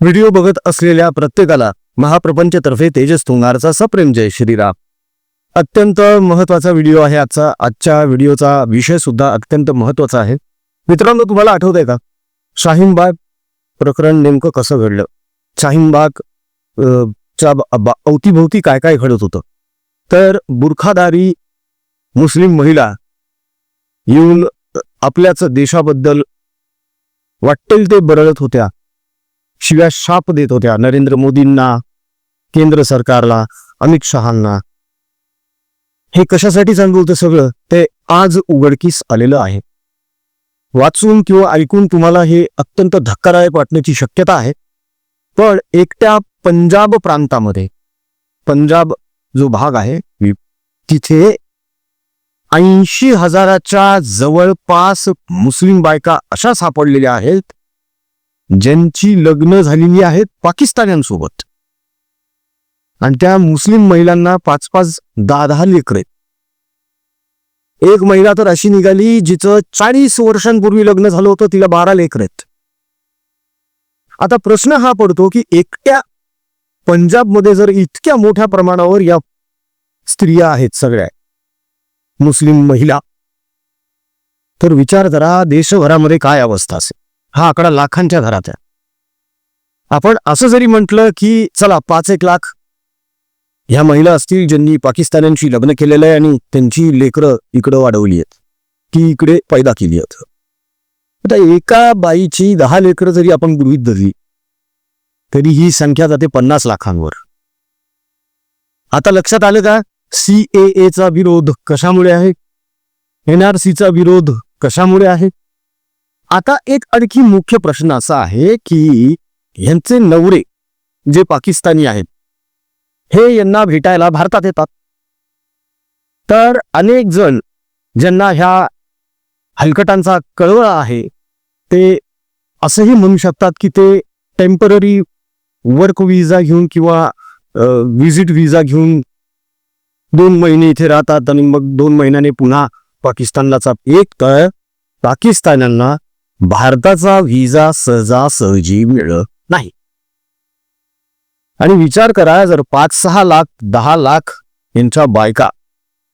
Video बघत असलेल्या प्रत्येकाला महाप्रपंचतर्फे तेजस तुंगारचा सप्रेम जय श्रीराम. अत्यंत महत्त्वाचा व्हिडिओ आहे आजचा. आजच्या व्हिडिओचा विषय सुद्धा अत्यंत महत्त्वाचा आहे. मित्रांनो तुम्हाला आठवत आहे का? शाहीनबाग प्रकरण नेमकं कसं घडलं? शाहीनबाग च्या अवतीभोवती काय काय घडत होतं? तर बुरखादारी मुस्लिम महिला येऊन आपल्याच देशाबद्दल वाटेल ते बरळत होत्या. शिव्या शाप देत होत्या नरेंद्र मोदींना केंद्र सरकारला अमित शहांना. हे कशासाठी सांगू सगळं? ते आज उघडकीस आलेलं आहे. वाचून किंवा ऐकून तुम्हाला हे अत्यंत धक्कादायक वाटण्याची शक्यता आहे. पण एकट्या पंजाब प्रांतामध्ये पंजाब जो भाग आहे तिथे ऐंशी हजाराच्या जवळपास मुस्लिम बायका अशा सापडलेल्या आहेत ज्यांची लग्न झालेली आहेत पाकिस्तान्यांसोबत. आणि त्या मुस्लिम महिलांना पाच पाच दहा दहा लेकर एक महिला तर अशी निघाली जिचं चाळीस वर्षांपूर्वी लग्न झालं होतं तिला बारा लेकर आहेत. आता प्रश्न हा पडतो की एकट्या पंजाबमध्ये जर इतक्या मोठ्या प्रमाणावर या स्त्रिया आहेत सगळ्या मुस्लिम महिला तर विचार करा देशभरामध्ये काय अवस्था असेल? हा आकडा लाखांच्या घरात आहे. आपण असं जरी म्हटलं की चला पाच एक लाख. ह्या महिला असतील ज्यांनी पाकिस्तान्यांशी लग्न केलेलं आहे आणि त्यांची लेकरं इकडं वाढवली आहेत. ती इकडे पैदा केली आहेत. आता एका बाईची दहा लेकरं जरी आपण गृहित धरली तरी ही संख्या जाते पन्नास लाखांवर. आता लक्षात आलं का सी चा विरोध कशामुळे आहे? एनआरसीचा विरोध कशामुळे आहे? आता एक आणखी मुख्य प्रश्न असा आहे की यांचे नवरे जे पाकिस्तानी आहेत हे यांना भेटायला भारतात येतात. तर अनेक जण ज्यांना ह्या हलकटांचा कळवळा आहे ते असंही म्हणू शकतात की ते टेंपररी वर्क विजा घेऊन किंवा व्हिजिट विजा घेऊन दोन महिने इथे राहतात आणि मग दोन महिन्याने पुन्हा पाकिस्तानला चाप एक तर पाकिस्तान्यांना भारताचा व्हिसा सहजासहजी मिळत नाही. आणि विचार करा जर पाच सहा लाख दहा लाख यांच्या बायका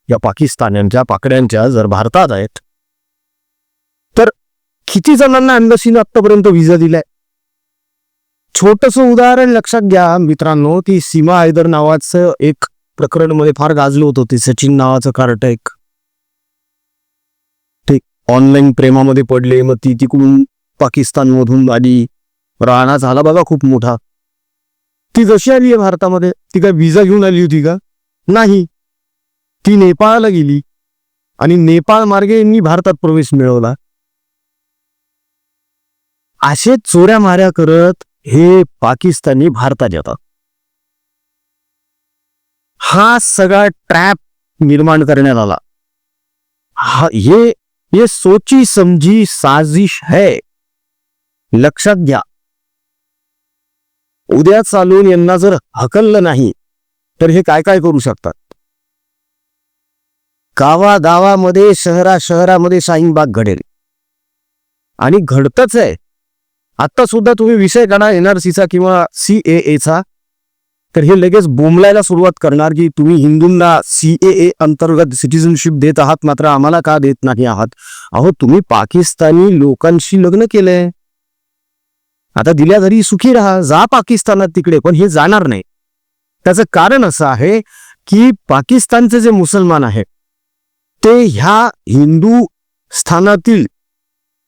या पाकिस्तान्यांच्या पाकड्यांच्या जर भारतात आहेत तर किती जणांना अंडसीनं आतापर्यंत व्हिसा दिलाय? छोटस उदाहरण लक्षात घ्या मित्रांनो ती सीमा हैदर नावाचं एक प्रकरणमध्ये फार गाजलं होतं ते सचिन नावाचं कार्ट एक. ऑनलाईन प्रेमामध्ये पडले मग ती तिकडून पाकिस्तानमधून आली. राणा झाला बघा खूप मोठा. ती जशी आली आहे भारतामध्ये ती काय विजा घेऊन आली होती का? नाही. ती नेपाळला गेली. आणि नेपाळ मार्गे यांनी भारतात प्रवेश मिळवला. असे चोऱ्या माऱ्या करत हे पाकिस्तानी भारतात येतात. हा सगळा ट्रॅप निर्माण करण्यात आला. हा हे ये सोची समझी साजिश है। लक्षात घ्या। उद्या चालून यांना जर हकललं नाही तर हे काय काय करू शकतात? गावा गावामध्ये शहरा शहरामध्ये शाहीनबाग घडेल. आणि घडतच आहे. आता सुद्धा तुम्ही विषय काढा एनआरसीचा किंवा सी ए चा. तर हे लगेच बोंबलायला सुरुवात करणार की तुम्ही हिंदूंना सी अंतर्गत सिटिझनशिप देत आहात मात्र आम्हाला का देत नाही आहात? अहो तुम्ही पाकिस्तानी लोकांशी लग्न केलंय. आता दिल्या जरी सुखी राहा जा पाकिस्तानात तिकडे पण हे जाणार नाही. त्याचं कारण असं आहे की पाकिस्तानचे जे मुसलमान आहेत ते ह्या हिंदू स्थानातील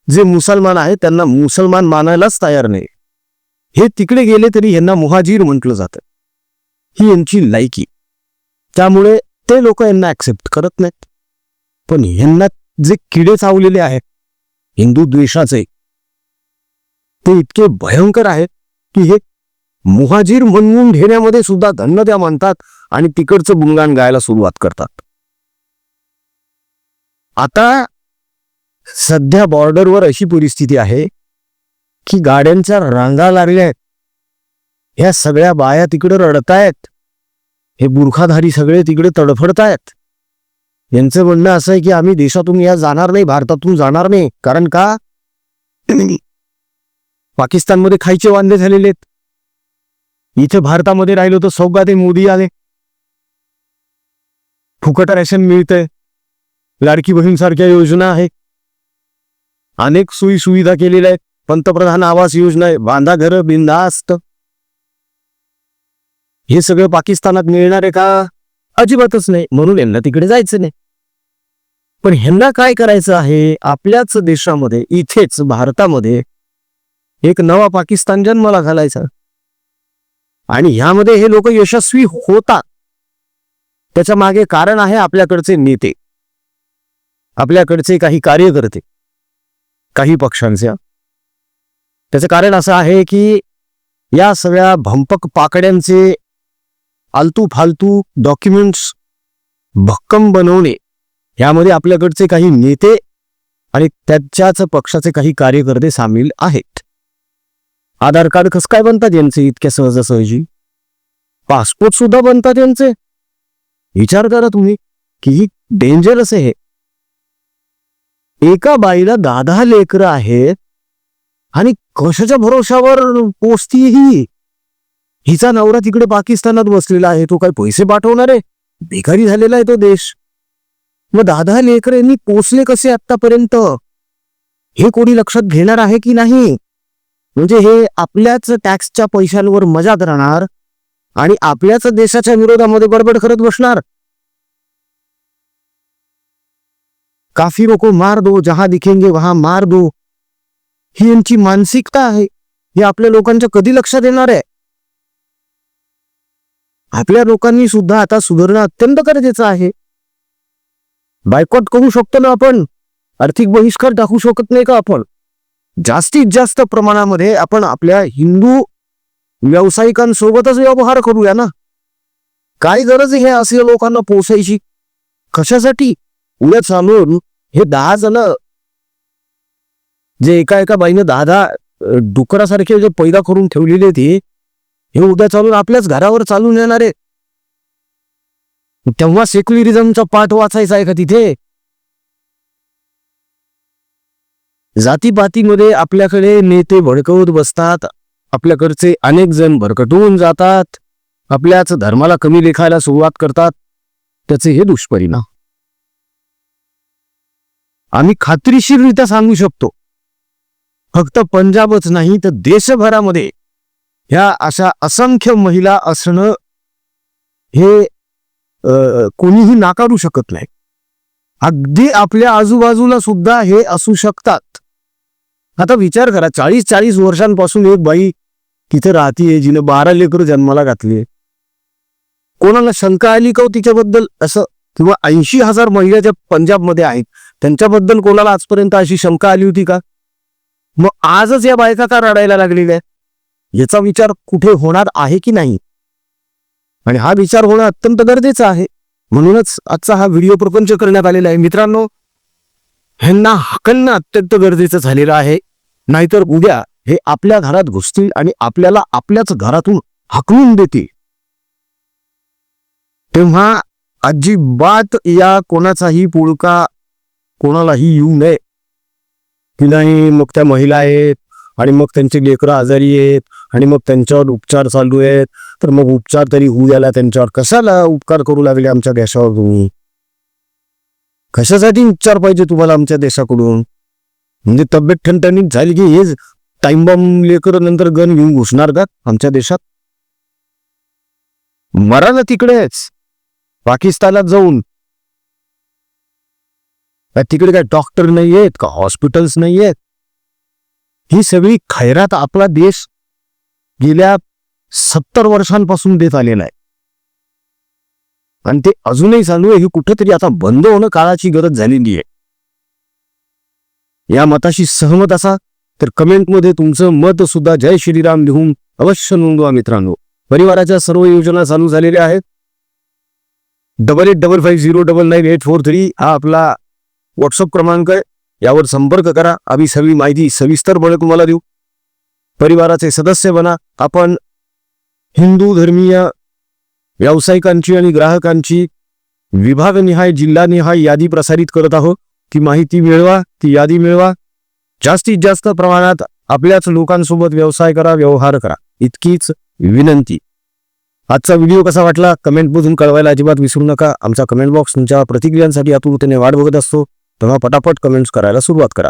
जे मुसलमान आहेत त्यांना मुसलमान मानायलाच तयार नाही. हे तिकडे गेले तरी यांना मुहाजीर म्हटलं जातं. ही यांची लायकी. त्यामुळे ते लोक यांना ऍक्सेप्ट करत नाहीत. पण यांना जे किडे चावलेले आहेत हिंदू द्वेषाचे ते इतके भयंकर आहेत की हे मुहाजीर म्हणून घेण्यामध्ये सुद्धा धन्य त्या मानतात आणि तिकडचं गुणगान गायला सुरुवात करतात. आता सध्या बॉर्डरवर अशी परिस्थिती आहे की गाड्यांच्या रांगा लागल्या आहेत. ह्या सगळ्या बाया तिकडे रडतायत. हे बुरखाधारी सगळे तिकडे तडफडतायत. यांचं म्हणणं असं आहे की आम्ही देशातून या जाणार नाही भारतातून जाणार नाही. कारण का? पाकिस्तानमध्ये खायचे वांदे झालेले आहेत. इथे भारतामध्ये राहिलो तर सौगाते मोदी आले. फुकट रेशन मिळतंय. लाडकी बहीण सारख्या योजना आहे अनेक सोयी सुविधा केलेल्या आहेत. पंतप्रधान आवास योजना आहे. बांधा घर बिंदास्त हे सगळं पाकिस्तानात मिळणार आहे का? अजिबातच नाही. म्हणून यांना तिकडे जायचं नाही. पण ह्यांना काय करायचं आहे? आपल्याच देशामध्ये इथेच भारतामध्ये एक नवा पाकिस्तान जन्माला घालायचा. आणि ह्यामध्ये हे लोक यशस्वी होतात. त्याच्यामागे कारण आहे आपल्याकडचे नेते. आपल्याकडचे काही कार्यकर्ते. काही पक्षांचे. त्याचं कारण असं आहे की या सगळ्या भंपक पाकड्यांचे आलतू फालतू डॉक्युमेंट्स भक्कम बनवणे यामध्ये आपल्याकडचे काही नेते आणि त्याच्याच पक्षाचे काही कार्यकर्ते सामील आहेत. आधार कार्ड कसं काय बनतात यांचे इतक्या सहजासहजी? पासपोर्ट सुद्धा बनतात यांचे? विचार करा तुम्ही की ही डेंजरस आहे एका बाईला दहा दहा लेकरं आहेत आणि कशाच्या भरोशावर पोचती ही? हिचा नवरा तिकडे पाकिस्तानात बसलेला आहे तो काय पैसे पाठवणार? आहे भिकारी झालेला आहे तो देश. मग दादा दहा लेकर यांनी पोचले कसे आतापर्यंत हे कोणी लक्षात घेणार आहे की नाही? म्हणजे हे आपल्याच टॅक्सच्या पैशांवर मजा करणार आणि आपल्याच देशाच्या विरोधामध्ये गडबड करत बसणार? काफिरों को मार दो जहां दिखेंगे वहां मार दो. ही यांची मानसिकता आहे. हे आपल्या लोकांच्या कधी लक्षात येणार आहे? आपल्या लोकांनी सुद्धा आता सुधारणं अत्यंत गरजेचं आहे. बायकॉट करू शकतो ना आपण? आर्थिक बहिष्कार टाकू शकत नाही का आपण? जास्तीत जास्त प्रमाणामध्ये आपण आपल्या हिंदू व्यावसायिकांसोबतच व्यवहार करूया ना? काय गरज आहे असे लोकांना पोसायची? कशासाठी? उद्या चालून हे दहा जण जे एका एका बाईनं दहा दहा डुकरासारखे जे पैदा करून ठेवलेले ते हे उद्या चालून आपल्याच घरावर चालून येणार आहे. तेव्हा सेक्युलरिझमचा पाठ वाचायचा आहे का तिथे? जातीपातीमध्ये आपल्याकडे नेते भडकवत बसतात. आपल्याकडचे अनेक जण भरकटून जातात. आपल्याच धर्माला कमी लेखायला सुरुवात करतात. त्याचे हे दुष्परिणाम. आम्ही खात्रीशीररित्या सांगू शकतो. फक्त पंजाबच नाही तर देशभरामध्ये ह्या अशा असंख्य महिला असणं हे कोणीही नाकारू शकत नाही. अगदी आपल्या आजूबाजूला सुद्धा हे असू शकतात. आता विचार करा चाळीस चाळीस वर्षांपासून एक बाई तिथे राहतीये जिने बारा लेकर जन्माला घातली कोणाला शंका आली का हो तिच्याबद्दल? असं किंवा ऐंशी हजार महिला ज्या पंजाबमध्ये आहेत त्यांच्याबद्दल कोणाला आजपर्यंत अशी शंका आली होती का? मग आजच या बायका का रडायला लागलेल्या आहेत? याचा विचार कुठे होणार आहे की नाही? आणि हा विचार होणं अत्यंत गरजेचं आहे. म्हणूनच आजचा हा व्हिडिओ प्रपंच करण्यात आलेला आहे. मित्रांनो ह्यांना हाकलणं अत्यंत गरजेचं झालेलं आहे. नाहीतर उद्या हे आपल्या घरात घुसतील आणि आपल्याला आपल्याच घरातून हकलून देतील. तेव्हा अजिबात या कोणाचाही पुळका कोणालाही येऊ नये. की नाही मग त्या महिला आहेत आणि मग त्यांचे लेकरं आजारी आहेत. आणि मग त्यांच्यावर उपचार चालू आहेत. तर मग उपचार तरी होऊ द्याला त्यांच्यावर कशाला उपकार करू लागले आमच्या देशावर तुम्ही? कशासाठी उपचार पाहिजे तुम्हाला आमच्या देशाकडून? म्हणजे तब्येत ठणठणीत झाली की हेच टाइम बॉम्ब लेकर नंतर गन घेऊन घुसणार का आमच्या देशात? मरा ना तिकडेच. पाकिस्तानात जाऊन. तिकडे काय डॉक्टर नाही आहेत का हॉस्पिटल्स नाही आहेत ही सगळी खैरात आपला देश गेल्या सत्तर वर्षांपासून देत आलेला आहे. आणि ते अजूनही चालू आहे हे कुठंतरी आता बंद होणं काळाची गरज झालेली आहे. या मताशी सहमत असा तर कमेंटमध्ये तुमचं मत सुद्धा जय श्रीराम लिहून अवश्य नोंदवा मित्रांनो. परिवाराच्या सर्व योजना चालू झालेल्या आहेत. Double eight double five zero double nine eight four three हा आपला व्हॉट्सअप क्रमांक आहे. यावर संपर्क करा. आम्ही सगळी माहिती सविस्तरपणे तुम्हाला देऊ. परिवाराचे सदस्य बना. आपण हिंदू धर्मीय व्यावसायिकांची आणि ग्राहकांची विभागनिहाय जिल्हानिहाय यादी प्रसारित करत आहोत. ती माहिती मिळवा ती यादी मिळवा. जास्तीत जास्त प्रमाणात आपल्याच लोकांसोबत व्यवसाय करा व्यवहार करा. इतकीच विनंती. आजचा व्हिडिओ कसा वाटला? कमेंट मधून कळवायला अजिबात विसरू नका. आमचा कमेंट बॉक्स तुमच्या प्रतिक्रियांसाठी आतुरतेने वाट बघत असतो. तेव्हा पटापट कमेंट्स करायला सुरुवात करा.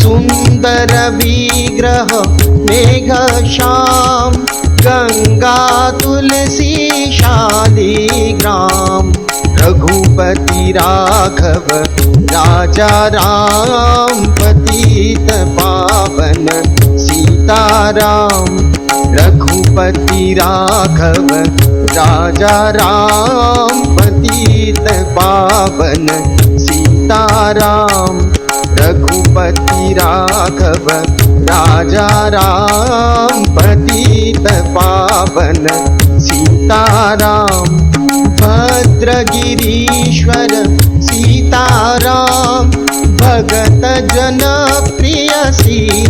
सुन्दर विग्रह मेघ श्याम गङ्गा तुलसी शालिग्राम रघुपति राघव राजा राम पतित पावन सीताराम रघुपति राघव राजा राम पतित पावन सीताराम रघुपति राघव राजा राम पतित पावन सीताराम भद्रगिरीश्वर सीताराम भगत जन प्रिय सी